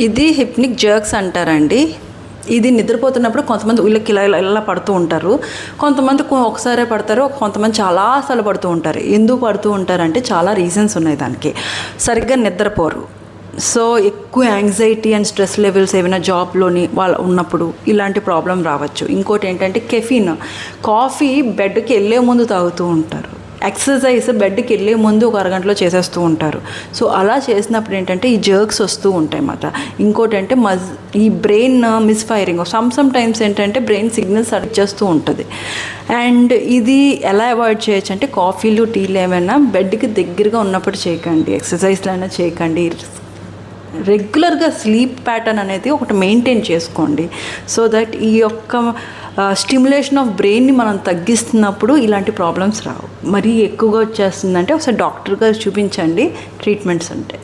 ఇది hypnic jerks అంటారండి. ఇది నిద్రపోతున్నప్పుడు కొంతమంది వీళ్ళకి ఇలా ఇలా ఇలా పడుతూ ఉంటారు. కొంతమంది ఒకసారే పడతారు కొంతమంది చాలాసార్లు పడుతూ ఉంటారు. ఎందుకు పడుతూ ఉంటారంటే చాలా రీజన్స్ ఉన్నాయి దానికి. సరిగ్గా నిద్రపోరు. సో ఎక్కువ యాంగ్జైటీ అండ్ స్ట్రెస్ లెవెల్స్ ఏమైనా జాబ్లోని వాళ్ళ ఉన్నప్పుడు ఇలాంటి ప్రాబ్లం రావచ్చు. ఇంకోటి ఏంటంటే కెఫీన్. కాఫీ బెడ్కి వెళ్ళే ముందు తాగుతూ ఉంటారు. ఎక్సర్సైజ్ బెడ్కి వెళ్ళే ముందు ఒక అరగంటలో చేసేస్తూ ఉంటారు. సో అలా చేసినప్పుడు ఏంటంటే ఈ జర్క్స్ వస్తూ ఉంటాయి అన్నమాట. ఇంకోటి అంటే మజ్ ఈ brain misfiring some some times ఏంటంటే బ్రెయిన్ సిగ్నల్స్ చేస్తూ ఉంటుంది. అండ్ ఇది ఎలా అవాయిడ్ చేయొచ్చు అంటే కాఫీలు టీలు ఏమైనా బెడ్కి దగ్గరగా ఉన్నప్పుడు చేయకండి. ఎక్సర్సైజ్లు అయినా చేయకండి. రెగ్యులర్గా స్లీప్ ప్యాటర్న్ అనేది ఒకటి మెయింటైన్ చేసుకోండి. సో దట్ ఈ యొక్క స్టిమ్యులేషన్ ఆఫ్ బ్రెయిన్ని మనం తగ్గిస్తున్నప్పుడు ఇలాంటి ప్రాబ్లమ్స్ రావు. మరీ ఎక్కువగా వచ్చేస్తుందంటే ఒకసారి డాక్టర్ గారు చూపించండి ట్రీట్మెంట్స్ ఉంటాయి